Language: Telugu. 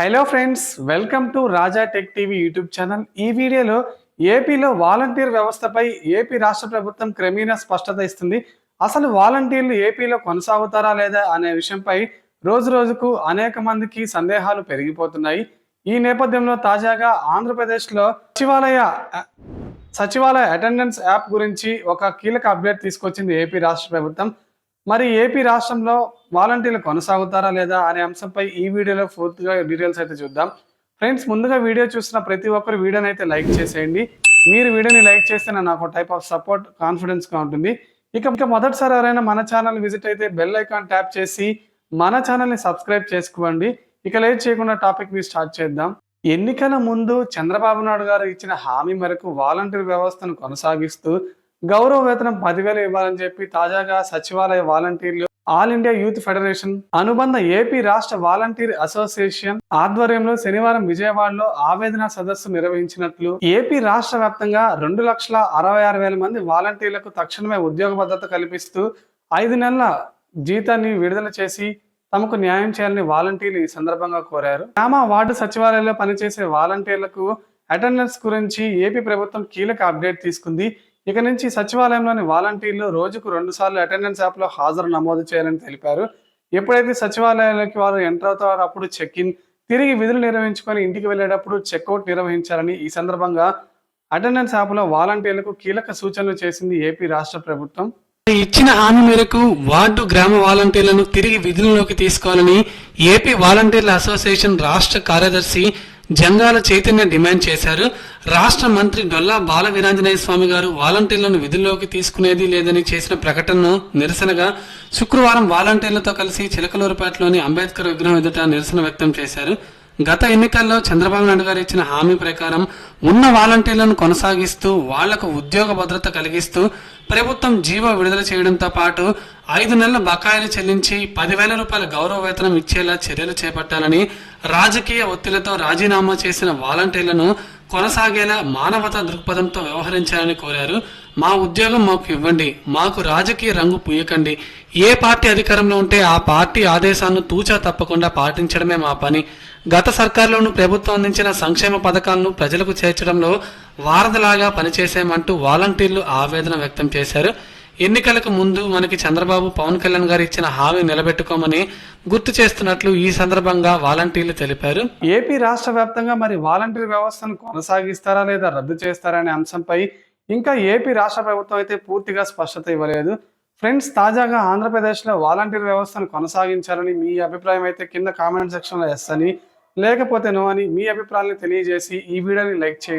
Hello friends welcome to Raja tech TV YouTube channel. ఈ వీడియోలో ఏపీలో వాలంటీర్ వ్యవస్థపై ఏపీ రాష్ట్ర ప్రభుత్వం క్రమేణా స్పష్టత ఇస్తుంది. అసలు వాలంటీర్లు ఏపీలో కొనసాగుతారా లేదా అనే విషయంపై రోజు రోజుకు అనేక మందికి సందేహాలు పెరిగిపోతున్నాయి. ఈ నేపథ్యంలో తాజాగా ఆంధ్రప్రదేశ్లో సచివాలయ సచివాలయ అటెండెన్స్ యాప్ గురించి ఒక కీలక అప్డేట్ తీసుకొచ్చింది ఏపీ రాష్ట్ర ప్రభుత్వం. మరి ఏపీ రాష్ట్రంలో వాలంటీర్లు కొనసాగుతారా లేదా అనే అంశంపై ఈ వీడియోలో పూర్తిగా డీటెయిల్స్ అయితే చూద్దాం. ఫ్రెండ్స్ ముందుగా వీడియో చూసిన ప్రతి ఒక్కరు వీడియోని అయితే లైక్ చేసేయండి. మీరు వీడియోని లైక్ చేస్తే నాకు టైప్ ఆఫ్ సపోర్ట్ కాన్ఫిడెన్స్గా ఉంటుంది. ఇక ఇక మొదటిసారి ఎవరైనా మన ఛానల్ విజిట్ అయితే బెల్ ఐకాన్ ట్యాప్ చేసి మన ఛానల్ని సబ్స్క్రైబ్ చేసుకోండి. ఇక లేట్ చేయకుండా టాపిక్ని స్టార్ట్ చేద్దాం. ఎన్నికల ముందు చంద్రబాబు నాయుడు గారు ఇచ్చిన హామీ మేరకు వాలంటీర్ వ్యవస్థను కొనసాగిస్తూ గౌరవ వేతనం పదివేలు ఇవ్వాలని చెప్పి తాజాగా సచివాలయ వాలంటీర్లు ఆల్ ఇండియా యూత్ ఫెడరేషన్ అనుబంధ ఏపీ రాష్ట్ర వాలంటీర్ అసోసియేషన్ ఆధ్వర్యంలో శనివారం విజయవాడలో ఆవేదన సదస్సు నిర్వహించినట్లు ఏపీ రాష్ట్ర వ్యాప్తంగా రెండు లక్షల అరవై ఆరు వేల మంది వాలంటీర్లకు తక్షణమే ఉద్యోగ భద్రత కల్పిస్తూ ఐదు నెలల జీతాన్ని విడుదల చేసి తమకు న్యాయం చేయాలని వాలంటీర్లు ఈ సందర్భంగా కోరారు. గ్రామ వార్డు సచివాలయంలో పనిచేసే వాలంటీర్లకు అటెండెన్స్ గురించి ఏపీ ప్రభుత్వం కీలక అప్డేట్ తీసుకుంది. ఇక నుంచి సచివాలయంలోని వాలంటీర్లు రోజుకు రెండు సార్లు అటెండెన్స్ యాప్లో హాజరు నమోదు చేయాలని తెలిపారు. ఎప్పుడైతే సచివాలయాలకి వారు ఎంటర్ అవుతారో అప్పుడు చెక్ ఇన్ తిరిగి విధులు నిర్వహించుకొని ఇంటికి వెళ్ళేటప్పుడు చెక్అవుట్ నిర్వహించాలని ఈ సందర్భంగా అటెండెన్స్ యాప్లో వాలంటీర్లకు కీలక సూచనలు చేసింది ఏపీ రాష్ట్ర ప్రభుత్వం. ఇచ్చిన హామీ మేరకు వార్డు గ్రామ వాలంటీర్లను తిరిగి విధుల్లోకి తీసుకోవాలని ఏపీ వాలంటీర్ల అసోసియేషన్ రాష్ట్ర కార్యదర్శి జంగాల చైతన్య డిమాండ్ చేశారు. రాష్ట్ర మంత్రి డొల్లా బాల వీరాంజనేయ స్వామి గారు వాలంటీర్లను విధుల్లోకి తీసుకునేది లేదని చేసిన ప్రకటనను నిరసనగా శుక్రవారం వాలంటీర్లతో కలిసి చిలకలూరుపేటలోని అంబేద్కర్ విగ్రహం ఎదుట నిరసన వ్యక్తం చేశారు. గత ఎన్నికల్లో చంద్రబాబు నాయుడు గారు ఇచ్చిన హామీ ప్రకారం ఉన్న వాలంటీర్లను కొనసాగిస్తూ వాళ్ళకు ఉద్యోగ భద్రత కలిగిస్తూ ప్రభుత్వం జీవో విడుదల చేయడంతో పాటు ఐదు నెలల బకాయిలు చెల్లించి పదివేల రూపాయల గౌరవ వేతనం ఇచ్చేలా చర్యలు చేపట్టాలని రాజకీయ ఒత్తిడితో రాజీనామా చేసిన వాలంటీర్లను కొనసాగేలా మానవతా దృక్పథంతో వ్యవహరించాలని కోరారు. మా ఉద్యోగం మాకు ఇవ్వండి మాకు రాజకీయ రంగు పూయకండి. ఏ పార్టీ అధికారంలో ఉంటే ఆ పార్టీ ఆదేశాలను తూచా తప్పకుండా పాటించడమే మా పని. గత సర్కార్లోనూ ప్రభుత్వం అందించిన సంక్షేమ పథకాలను ప్రజలకు చేర్చడంలో వారధలాగా పనిచేసామంటూ వాలంటీర్లు ఆవేదన వ్యక్తం చేశారు. ఎన్నికలకు ముందు మనకి చంద్రబాబు పవన్ కళ్యాణ్ గారు ఇచ్చిన హామీ నిలబెట్టుకోమని గుర్తు చేస్తున్నట్లు ఈ సందర్భంగా వాలంటీర్లు తెలిపారు. ఏపీ రాష్ట్ర వ్యాప్తంగా మరి వాలంటీర్ వ్యవస్థను కొనసాగిస్తారా లేదా రద్దు చేస్తారా అనే అంశంపై ఇంకా ఏపీ రాష్ట్ర ప్రభుత్వం అయితే పూర్తిగా స్పష్టత ఇవ్వలేదు. ఫ్రెండ్స్ తాజాగా ఆంధ్రప్రదేశ్లో వాలంటీర్ వ్యవస్థను కొనసాగించాలని మీ అభిప్రాయం అయితే కింద కామెంట్ సెక్షన్లో ఎస్ అని లేకపోతే నో అని మీ అభిప్రాయాన్ని తెలియజేసి ఈ వీడియోని లైక్ చేయండి.